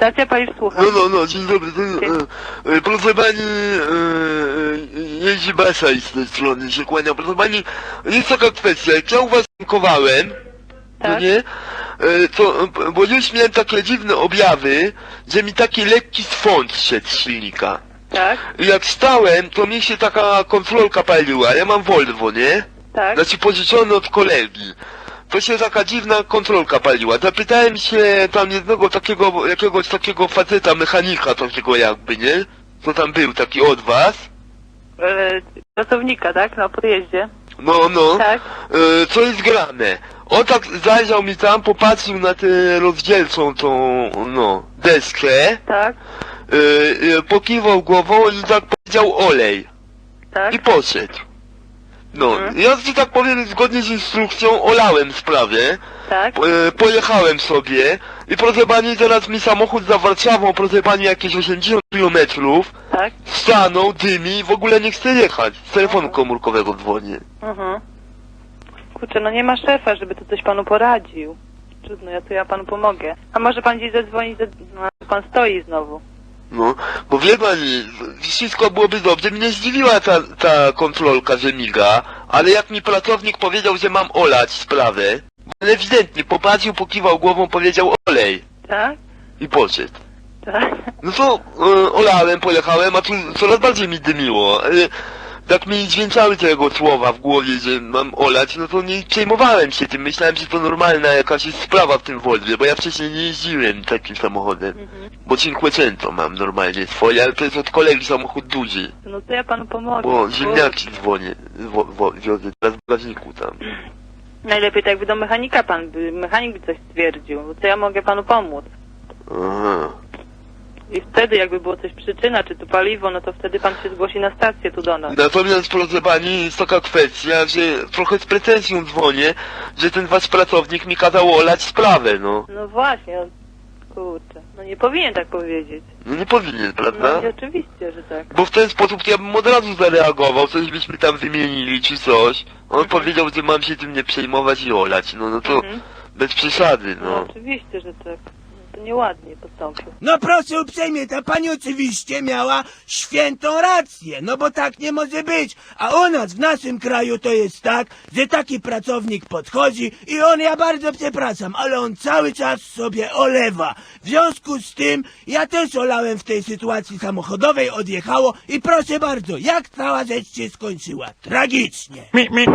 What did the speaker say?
Stacja Paliw słucha. No, no, no, dzień dobry. To, e, e, proszę pani, e, jeździ Basa i z tej strony się kłania. Proszę pani, jest taka kwestia, jak ja u was tankowałem, no Tak. nie? E, to, bo już miałem takie dziwne objawy, że mi taki lekki swąd szedł z silnika. Tak, I jak stałem, to mi się taka kontrolka paliła. Ja mam Volvo, nie? tak. Znaczy pożyczony od kolegi. To się taka dziwna kontrolka paliła. Zapytałem się tam jednego takiego, jakiegoś takiego faceta, mechanika takiego jakby, nie? Co tam był, taki od was. E, pracownika, tak? Na podjeździe. No, no. Tak. E, co jest grane? On tak zajrzał mi tam, popatrzył na tę rozdzielczą tą, no, deskę, Tak, e, e, pokiwał głową i tak powiedział olej. tak. I poszedł. No, Mhm. ja, że tak powiem, zgodnie z instrukcją olałem sprawę. Tak. E, pojechałem sobie i proszę pani, teraz mi samochód za Warszawą, proszę pani, jakieś 80 kilometrów, Tak. stanął, dymi, w ogóle nie chce jechać. Z telefonu komórkowego dzwonię. Mhm. Kurczę, no nie ma szefa, żeby tu coś panu poradził. Trudno, ja to ja panu pomogę. A może pan gdzieś zadzwonić, za... no, pan stoi znowu. No, bo wie pani, wszystko byłoby dobrze, mnie zdziwiła ta, ta kontrolka, że miga, ale jak mi pracownik powiedział, że mam olać sprawę, on ewidentnie popatrzył, pokiwał głową, powiedział olej Tak? i poszedł. Tak. No to e, olałem, pojechałem, a tu coraz bardziej mi dymiło. E, tak mi dźwięczały tego słowa w głowie, że mam olać, no to nie przejmowałem się tym. Myślałem, że to normalna jakaś jest sprawa w tym Volwie, bo ja wcześniej nie jeździłem takim samochodem. Mhm. Bo Cinquecento mam normalnie swoje, ale to jest od kolegi samochód duży. No to ja panu pomogę. Bo ziemniaki dzwonię, wo, wo, wiozę teraz w bagażniku tam. Najlepiej tak jakby do mechanika pan by, mechanik by coś stwierdził, bo co ja mogę panu pomóc. Aha. Wtedy jakby było coś przyczyna, czy to paliwo, no to wtedy pan się zgłosi na stację tu do nas. Natomiast proszę pani, jest taka kwestia, że trochę z pretensją dzwonię, że ten wasz pracownik mi kazał olać sprawę, no. No właśnie, no, kurczę, no nie powinien tak powiedzieć. No nie powinien, prawda? No i oczywiście, że tak. Bo w ten sposób ja bym od razu zareagował, coś byśmy tam wymienili czy coś. On powiedział, że mam się tym nie przejmować i olać, no, no to Mhm. bez przesady, No no. oczywiście, że tak. No, to nieładnie postąpił. No proszę uprzejmie, ta pani oczywiście miała świętą rację, no bo tak nie może być. A u nas, w naszym kraju to jest tak, że taki pracownik podchodzi i on, ja bardzo przepraszam, ale on cały czas sobie olewa. W związku z tym, ja też olałem w tej sytuacji samochodowej, odjechało i proszę bardzo, jak cała rzecz się skończyła? Tragicznie. Mi, mi.